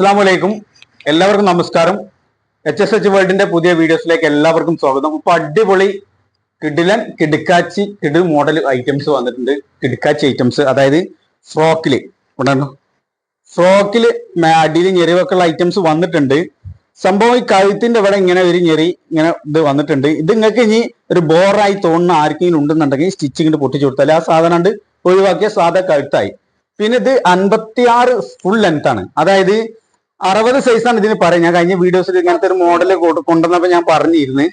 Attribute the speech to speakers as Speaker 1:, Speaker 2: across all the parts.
Speaker 1: അസ്സാം വലൈക്കും എല്ലാവർക്കും നമസ്കാരം. എച്ച് എസ് എച്ച് വേൾഡിന്റെ പുതിയ വീഡിയോസിലേക്ക് എല്ലാവർക്കും സ്വാഗതം. ഇപ്പൊ അടിപൊളി കിഡിലൻ കിടുക്കാച്ചി കിഡ് മോഡൽ ഐറ്റംസ് വന്നിട്ടുണ്ട്. കിടുക്കാച്ചി ഐറ്റംസ് അതായത് ഫ്രോക്കിൽ. ഉണ്ടായിരുന്നു ഫ്രോക്കിൽ അടിയിൽ ഞെറിവൊക്കെയുള്ള ഐറ്റംസ് വന്നിട്ടുണ്ട്. സംഭവം ഈ കഴുത്തിന്റെ ഇവിടെ ഇങ്ങനെ ഒരു ഞെറി ഇങ്ങനെ ഇത് വന്നിട്ടുണ്ട്. ഇത് നിങ്ങൾക്ക് ഇനി ഒരു ബോറായി തോന്നുന്ന ആർക്കെങ്കിലും ഉണ്ടെന്നുണ്ടെങ്കിൽ സ്റ്റിച്ചിങ് പൊട്ടിച്ചു കൊടുത്താൽ ആ സാധനം ഉണ്ട് ഒഴിവാക്കിയ സാധാ കഴുത്തായി. പിന്നെ ഇത് അൻപത്തിയാറ് ഫുൾ ലെങ്ത് ആണ്. അതായത് അറുപത് സൈസാണ് ഇതിന് പറയുന്നത്. ഞാൻ കഴിഞ്ഞ വീഡിയോസിൽ ഇങ്ങനത്തെ ഒരു മോഡൽ കൊണ്ടുവന്നപ്പോ ഞാൻ പറഞ്ഞിരുന്നു.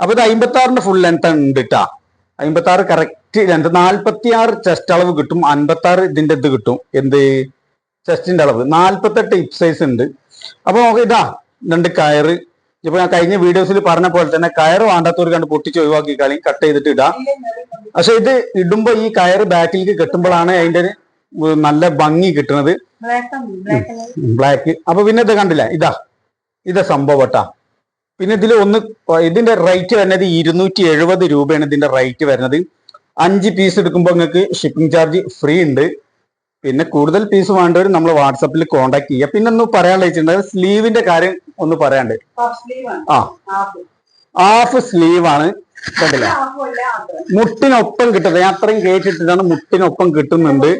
Speaker 1: അപ്പൊ ഇത് അമ്പത്തി ആറിന്റെ ഫുൾ ലെങ്ത് ഉണ്ട് കേട്ടാ അമ്പത്തി ആറ് കറക്റ്റ് ലെങ്ത് നാല്പത്തി ആറ് ചെസ്റ്റ് അളവ് കിട്ടും. അൻപത്തി ആറ് ഇതിന്റെ ഇത് കിട്ടും. എന്ത്? ചെസ്റ്റിന്റെ അളവ്. നാല്പത്തെട്ട് ഹിപ്പ് സൈസ് ഉണ്ട്. അപ്പൊ നമുക്ക് ഇതാ. രണ്ട് കയറ്. ഇപ്പൊ ഞാൻ കഴിഞ്ഞ വീഡിയോസിൽ പറഞ്ഞ പോലെ തന്നെ കയറ് വേണ്ടാത്തവർ കണ്ട് പൊട്ടിച്ച് ഒഴിവാക്കി കളി കട്ട് ചെയ്തിട്ട് ഇടാം. പക്ഷെ ഇത് ഇടുമ്പോ ഈ കയറ് ബാക്കിലേക്ക് കെട്ടുമ്പോഴാണ് അതിന്റെ നല്ല ഭംഗി കിട്ടുന്നത്. ബ്ലാക്ക് അപ്പൊ പിന്നെ ഇത് കണ്ടില്ല? ഇതാ ഇതാ സംഭവം കേട്ടാ. പിന്നെ ഇതിൽ ഒന്ന് ഇതിന്റെ റേറ്റ് വരുന്നത് ഇരുന്നൂറ്റി എഴുപത് രൂപയാണ് ഇതിന്റെ റേറ്റ് വരുന്നത്. അഞ്ച് പീസ് എടുക്കുമ്പോൾ നിങ്ങൾക്ക് ഷിപ്പിംഗ് ചാർജ് ഫ്രീ ഉണ്ട്. പിന്നെ കൂടുതൽ പീസ് വേണ്ടവർ നമ്മൾ വാട്സപ്പിൽ കോണ്ടാക്ട് ചെയ്യുക. പിന്നെ ഒന്ന് പറയാനുള്ള വെച്ചിട്ടുണ്ടെങ്കിൽ സ്ലീവിന്റെ കാര്യം ഒന്ന് പറയാണ്ട് ആ ഹാഫ് സ്ലീവ് ആണ്. കണ്ടില്ല? മുട്ടിനൊപ്പം കിട്ടുന്നത്. ഞാൻ അത്രയും കേട്ടിട്ടാണ് മുട്ടിനൊപ്പം കിട്ടുന്നുണ്ട്.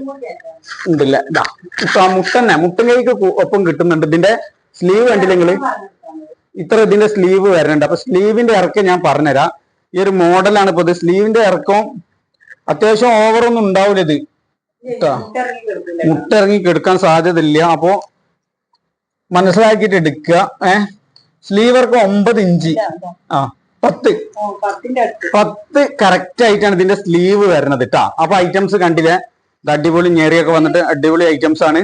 Speaker 1: ഉണ്ടല്ല? ഇതാ. ഇപ്പൊ ആ മുട്ടന്നെ മുട്ടൻ കൈക്ക് ഒപ്പം കിട്ടുന്നുണ്ട്. ഇതിന്റെ സ്ലീവ് കണ്ടില്ല നിങ്ങൾ? ഇത്ര ഇതിന്റെ സ്ലീവ് വരുന്നുണ്ട്. അപ്പൊ സ്ലീവിന്റെ ഇറക്കം ഞാൻ പറഞ്ഞുതരാം. ഈ ഒരു മോഡലാണ് ഇപ്പൊ ഇത്. സ്ലീവിന്റെ ഇറക്കം അത്യാവശ്യം ഓവറൊന്നും ഉണ്ടാവില്ല ഇത്. കേട്ടോ? മുട്ടിറങ്ങി കെടുക്കാൻ സാധ്യത ഇല്ല അപ്പോ മനസ്സിലാക്കിയിട്ട് എടുക്കുക. ഏഹ് സ്ലീവ് വർക്ക് ഒമ്പത് ഇഞ്ച്. ആ പത്ത്. പത്ത് കറക്റ്റ് ആയിട്ടാണ് ഇതിന്റെ സ്ലീവ് വരുന്നത് കേട്ടാ അപ്പൊ ഐറ്റംസ് കണ്ടില്ലേ? അടിപൊളി ഞെറിയൊക്കെ വന്നിട്ട് അടിപൊളി ഐറ്റംസ് ആണ്.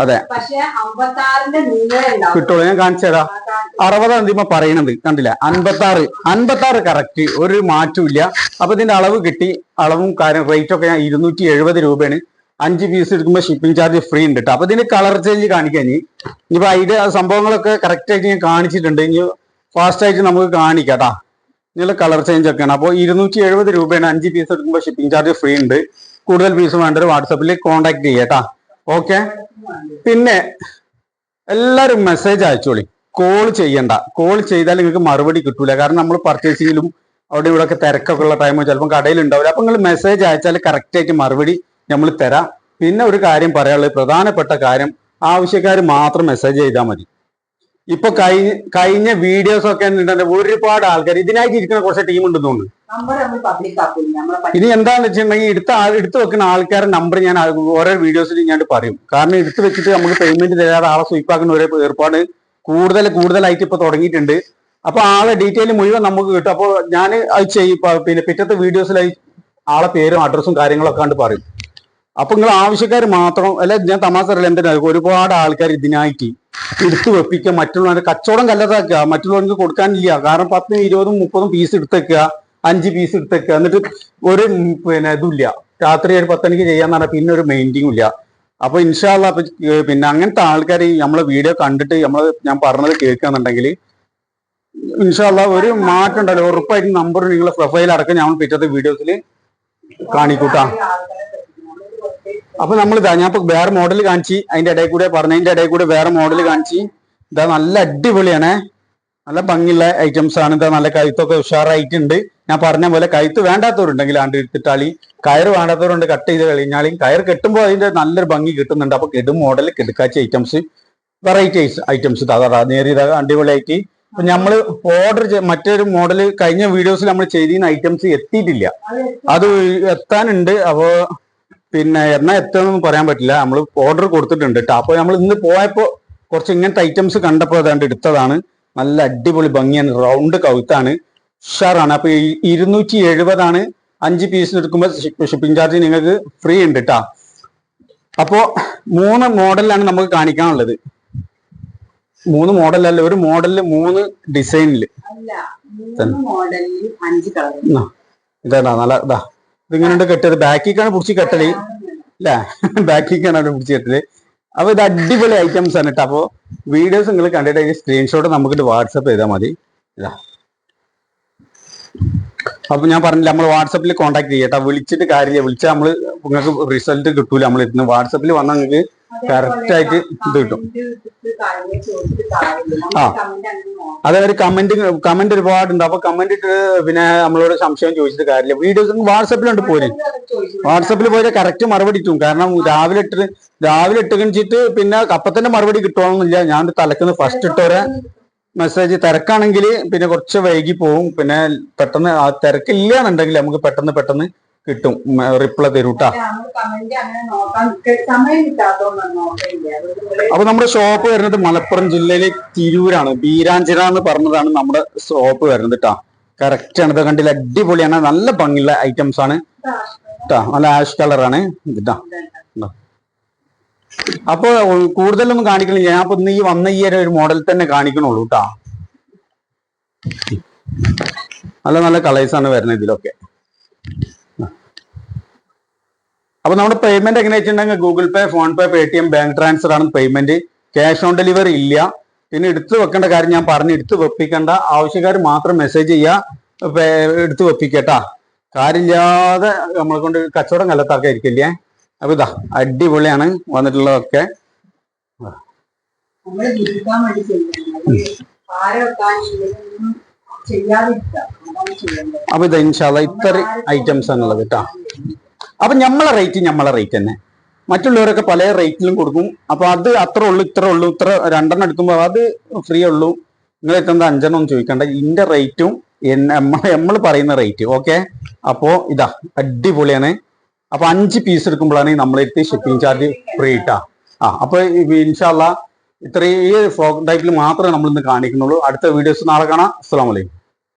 Speaker 1: അതെ. കിട്ടുള്ളൂ. ഞാൻ കാണിച്ചതാ അറുപതാം തീയതി പറയണത് കണ്ടില്ല? അൻപത്തി ആറ് അൻപത്തി ആറ് കറക്റ്റ് ഒരു മാറ്റവും ഇല്ല. അപ്പൊ ഇതിന്റെ അളവ് കിട്ടി. അളവും കാര്യം റേറ്റ് ഒക്കെ ഞാൻ ഇരുന്നൂറ്റി എഴുപത് രൂപയാണ്. അഞ്ച് പീസ് എടുക്കുമ്പോൾ ഷിപ്പിംഗ് ചാർജ് ഫ്രീ ഉണ്ട് കേട്ടോ അപ്പൊ ഇതിന് കളർ ചേഞ്ച് കാണിക്കാൻ ഇനി. ഇനിയിപ്പോ അതിന്റെ സംഭവങ്ങളൊക്കെ കറക്റ്റ് ആയിട്ട് ഞാൻ കാണിച്ചിട്ടുണ്ട്. ഇനി ഫാസ്റ്റ് ആയിട്ട് നമുക്ക് കാണിക്കാം കേട്ടാ ഇതിനുള്ള കളർ ചേഞ്ച് ഒക്കെയാണ്. അപ്പോൾ ഇരുന്നൂറ്റി എഴുപത് രൂപയാണ് അഞ്ച് പീസ് എടുക്കുമ്പോൾ ഷിപ്പിംഗ് ചാർജ് ഫ്രീ ഉണ്ട്. കൂടുതൽ പീസ് വേണ്ടവർ വാട്സപ്പിൽ കോൺടാക്ട് ചെയ്യാം കേട്ടാ ഓക്കെ പിന്നെ എല്ലാവരും മെസ്സേജ് അയച്ചോളി. കോൾ ചെയ്യണ്ട. കോൾ ചെയ്താൽ നിങ്ങൾക്ക് മറുപടി കിട്ടൂല. കാരണം നമ്മൾ പർച്ചേസിങ്ങിലും അവിടെ ഇവിടെ ഒക്കെ തിരക്കൊക്കെ ഉള്ള ടൈമോ ചിലപ്പോൾ കടയിൽ ഉണ്ടാവില്ല അപ്പൊ നിങ്ങൾ മെസ്സേജ് അയച്ചാൽ കറക്റ്റ് ആയിട്ട് മറുപടി നമ്മൾ തരാം. പിന്നെ ഒരു കാര്യം പറയാനുള്ളത് പ്രധാനപ്പെട്ട കാര്യം ആവശ്യക്കാർ മാത്രം മെസ്സേജ് ചെയ്താൽ മതി. ഇപ്പൊ കഴിഞ്ഞ കഴിഞ്ഞ വീഡിയോസ് ഒക്കെ ഒരുപാട് ആൾക്കാർ ഇതിനായിട്ട് ഇരിക്കുന്ന കുറച്ച് ടീം ഉണ്ടെന്ന് തോന്നുന്നു.
Speaker 2: നമ്പർ നമ്മൾ പബ്ലിക് ആക്കില്ല നമ്മളെ
Speaker 1: ഇനി എന്താന്ന് വെച്ചിട്ടുണ്ടെങ്കിൽ എടുത്ത എടുത്തു വെക്കുന്ന ആൾക്കാരുടെ നമ്പർ ഞാൻ ഓരോ വീഡിയോസിൽ ഞാൻ പറയും. കാരണം എടുത്തു വെച്ചിട്ട് നമുക്ക് പേയ്മെന്റ് തരാതെ ആളെ സ്വീപ്പാക്കുന്ന ഒരു ഏർപ്പാട് കൂടുതൽ കൂടുതലായിട്ട് ഇപ്പൊ തുടങ്ങിയിട്ടുണ്ട്. അപ്പൊ ആളെ ഡീറ്റെയിൽ മുഴുവൻ നമുക്ക് കിട്ടും. അപ്പോൾ ഞാൻ അത് ചെയ്യും. പിന്നെ പിറ്റത്തെ വീഡിയോസിലായി ആളെ പേരും അഡ്രസ്സും കാര്യങ്ങളൊക്കെ കണ്ട് പറയും. അപ്പൊ നിങ്ങൾ ആവശ്യക്കാർ മാത്രം അല്ലെ ഞാൻ തമാശ അറിയില്ല എന്തിനാ? ഒരുപാട് ആൾക്കാർ ഇതിനായിട്ട് എടുത്തു വെപ്പിക്കുക മറ്റുള്ളവരെ കച്ചവടം കല്ലതാക്കുക മറ്റുള്ളവർക്ക് കൊടുക്കാനില്ല. കാരണം പത്തും ഇരുപതും മുപ്പതും പീസ് എടുത്തേക്കുക അഞ്ച് പീസ് എടുത്തേക്കുക. എന്നിട്ട് ഒരു പിന്നെ ഇതില്ല രാത്രി ഒരു പത്തണിക്ക് ചെയ്യാന്ന് പറഞ്ഞാൽ പിന്നെ ഒരു മെയിന്റിങ്ങും ഇല്ല. അപ്പൊ ഇൻഷാല്ല പിന്നെ അങ്ങനത്തെ ആൾക്കാർ നമ്മളെ വീഡിയോ കണ്ടിട്ട് നമ്മൾ ഞാൻ പറഞ്ഞത് കേൾക്കാന്നുണ്ടെങ്കിൽ ഇൻഷാല്ല ഒരു മാറ്റം ഉണ്ടല്ലോ ഉറപ്പായിട്ടും നമ്പർ നിങ്ങളെ പ്രൊഫൈൽ അടക്കം ഞാൻ പിറ്റത്തെ വീഡിയോസിൽ കാണിക്കൂട്ടാ. അപ്പൊ നമ്മൾ ഇതാ ഞാൻ ഇപ്പൊ വേറെ മോഡൽ കാണിച്ച് അതിന്റെ ഇടയിൽ കൂടെ പറഞ്ഞതിന്റെ ഇടയിൽ കൂടെ വേറെ മോഡൽ കാണിച്ച്. ഇതാ നല്ല അടിപൊളിയാണേ. നല്ല ഭംഗിയുള്ള ഐറ്റംസ് ആണ്. ഇതാ നല്ല കഴുത്തൊക്കെ ഉഷാറായിട്ടുണ്ട്. ഞാൻ പറഞ്ഞ പോലെ കഴുത്ത് വേണ്ടാത്തവരുണ്ടെങ്കിൽ ആണ്ട് എടുത്തിട്ടാളി. കയറ് വേണ്ടാത്തവരുണ്ട് കട്ട് ചെയ്ത് കഴിഞ്ഞാലും കയർ കെട്ടുമ്പോൾ അതിന്റെ നല്ലൊരു ഭംഗി കിട്ടുന്നുണ്ട്. അപ്പൊ കെടും മോഡൽ കെടുക്കാച്ച ഐറ്റംസ് വെറൈറ്റി ഐറ്റംസ് നേരിയതാ അടിപൊളിയായിട്ട്. അപ്പൊ നമ്മൾ ഓർഡർ മറ്റൊരു മോഡൽ കഴിഞ്ഞ വീഡിയോസിൽ നമ്മൾ ചെയ്തിരുന്ന ഐറ്റംസ് എത്തിയിട്ടില്ല. അത് എത്താനുണ്ട്. അപ്പോ പിന്നെ എന്നാ എത്തണമെന്ന് പറയാൻ പറ്റില്ല. നമ്മൾ ഓർഡർ കൊടുത്തിട്ടുണ്ട്. കേട്ടോ അപ്പൊ നമ്മൾ ഇന്ന് പോയപ്പോൾ കുറച്ച് ഇങ്ങനത്തെ ഐറ്റംസ് കണ്ടപ്പോൾ അതാണ്ട് എടുത്തതാണ്. നല്ല അടിപൊളി ഭംഗിയാണ്. റൗണ്ട് കൗത്താണ്. ഉഷാറാണ്. അപ്പോൾ ഇരുന്നൂറ്റി എഴുപതാണ്. അഞ്ച് പീസ് എടുക്കുമ്പോൾ ഷിപ്പിംഗ് ചാർജ് നിങ്ങൾക്ക് ഫ്രീ ഉണ്ട് കേട്ടാ അപ്പോൾ മൂന്ന് മോഡലാണ് നമുക്ക് കാണിക്കാനുള്ളത്. മൂന്ന് മോഡലല്ല ഒരു മോഡലിൽ മൂന്ന് ഡിസൈനിൽ
Speaker 2: കളർ
Speaker 1: ഇതാ നല്ല ഇതാ. ഇതിങ്ങനെ കെട്ടത് ബാക്കിക്കാണ് പിടിച്ച് കെട്ടൽ. അല്ല ബാക്കിക്കാണ് അവിടെ പിടിച്ച് കെട്ടൽ. അപ്പൊ ഇത് അടിപൊളി ഐറ്റംസ് ആണ് കേട്ടോ അപ്പോ വീഡിയോസ് നിങ്ങൾ കണ്ടിട്ട് സ്ക്രീൻഷോട്ട് നമുക്ക് വാട്സപ്പ് ചെയ്താൽ മതി. അപ്പൊ ഞാൻ പറഞ്ഞില്ല നമ്മൾ വാട്സപ്പിൽ കോൺടാക്ട് ചെയ്യട്ടോ വിളിച്ചിട്ട് കാര്യമില്ല. വിളിച്ചാൽ നമ്മൾ നിങ്ങൾക്ക് റിസൾട്ട് കിട്ടൂല. നമ്മൾ ഇരുന്ന് വാട്സപ്പിൽ വന്നാൽ നിങ്ങൾക്ക് ആയിട്ട് ഇത് കിട്ടും. ആ. അതെ ഒരു കമന്റ് കമന്റ് ഒരുപാടുണ്ട്. അപ്പൊ കമന്റ് ഇട്ട് പിന്നെ നമ്മളോട് സംശയം ചോദിച്ചിട്ട് കാര്യമില്ല. വീഡിയോസ് വാട്സപ്പിലുണ്ട് പോലെ വാട്സപ്പിൽ പോയാൽ കറക്റ്റ് മറുപടി കിട്ടും. കാരണം രാവിലെ ഇട്ട് രാവിലെ ഇട്ട് കഴിച്ചിട്ട് പിന്നെ കപ്പത്തിന്റെ മറുപടി കിട്ടണമെന്നില്ല ഞാൻ തലക്കുന്ന ഫസ്റ്റ് ഇട്ടവരെ മെസ്സേജ് തിരക്കാണെങ്കിൽ പിന്നെ കുറച്ച് വൈകി പോവും. പിന്നെ പെട്ടെന്ന് ആ തിരക്കില്ല എന്നുണ്ടെങ്കിൽ നമുക്ക് പെട്ടെന്ന് പെട്ടെന്ന് കിട്ടും. റിപ്ലൈ തരും ട്ടാ.
Speaker 2: കമന്റ് അങ്ങനെ നോക്കാൻ ക- സമയം കിട്ടാത്തോണ്ടാണ് നോക്കില്ല അതുകൊണ്ട് നിങ്ങൾ
Speaker 1: അപ്പൊ നമ്മുടെ ഷോപ്പ് വരുന്നത് മലപ്പുറം ജില്ലയിലെ തിരൂരാണ്. ബീരാഞ്ചിറ എന്ന് പറഞ്ഞതാണ് നമ്മുടെ ഷോപ്പ് വരുന്നത് കേട്ടാ കറക്റ്റ് ആണ്. ഇത് കണ്ടില്ല? അടിപൊളിയാണ്. നല്ല ഭംഗിയുള്ള ഐറ്റംസ് ആണ്. കേട്ടാ നല്ല ആഷ് കളറാണ് ഇതാ അപ്പൊ കൂടുതലൊന്നും കാണിക്കണില്ല. ഞാൻ ഇന്ന് ഈ വന്ന ഈ ഒരു മോഡൽ തന്നെ കാണിക്കണുള്ളൂ കേട്ടാ നല്ല നല്ല കളേഴ്സ് ആണ് വരുന്നത് ഇതിലൊക്കെ. അപ്പൊ നമ്മുടെ പേയ്മെന്റ് എങ്ങനെ വെച്ചിട്ടുണ്ടെങ്കിൽ Google Pay PhonePe Paytm bank transfer ആണ് പേയ്മെന്റ് ക്യാഷ് ഓൺ ഡെലിവറി ഇല്ല. പിന്നെ എടുത്തു വെക്കേണ്ട കാര്യം ഞാൻ പറഞ്ഞു എടുത്തു വെപ്പിക്കേണ്ട. ആവശ്യക്കാർ മാത്രം മെസ്സേജ് ചെയ്യുക എടുത്തു വെപ്പിക്കട്ടാ. കാര്യമില്ലാതെ നമ്മളെ കൊണ്ട് കച്ചവടം കലത്താക്കായിരിക്കില്ലേ അപ്പൊ ഇതാ അടിപൊളിയാണ് വന്നിട്ടുള്ളതൊക്കെ. അപ്പൊ ഇത് ഇൻഷാല്ല ഇത്ര ഐറ്റംസ് ആണുള്ളത് കേട്ടാ. അപ്പൊ നമ്മളെ റേറ്റ് നമ്മളെ റേറ്റ് തന്നെ. മറ്റുള്ളവരൊക്കെ പല റേറ്റിലും കൊടുക്കും. അപ്പോൾ അത് അത്ര ഉള്ളു ഇത്ര ഉള്ളു ഇത്ര രണ്ടെണ്ണം എടുക്കുമ്പോൾ അത് ഫ്രീ ഉള്ളൂ. നിങ്ങൾ എത്തുന്നത് അഞ്ചെണ്ണം ഒന്നും ചോദിക്കണ്ട. ഇന്റെ റേറ്റും നമ്മൾ പറയുന്ന റേറ്റ് ഓക്കെ അപ്പോൾ ഇതാ അടിപൊളിയാണ്. അപ്പോൾ അഞ്ച് പീസ് എടുക്കുമ്പോഴാണ് നമ്മളെടുത്ത് ഷിപ്പിംഗ് ചാർജ് ഫ്രീ ഇട്ടാ. ആ അപ്പൊ ഇൻഷാല്ല ഇത്രയും ഈ ഫ്രോക്ക് ടൈപ്പിൽ മാത്രമേ നമ്മൾ ഇന്ന് കാണിക്കുന്നുള്ളൂ. അടുത്ത വീഡിയോസ് നാളെ കാണാം. അസ്സാം വലൈക്കും